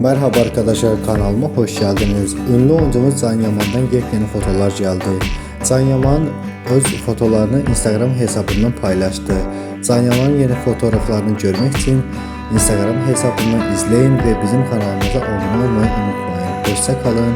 Merhaba arkadaşlar kanalıma hoş geldiniz. Ünlü oyuncumuz Can Yaman'dan yepyeni fotolar geldi. Can Yaman öz fotolarını Instagram hesabından paylaştı. Can Yaman yeni fotoğraflarını görmek için Instagram hesabından izleyin ve bizim kanalımıza abone olmayı unutmayın. Hoşça kalın.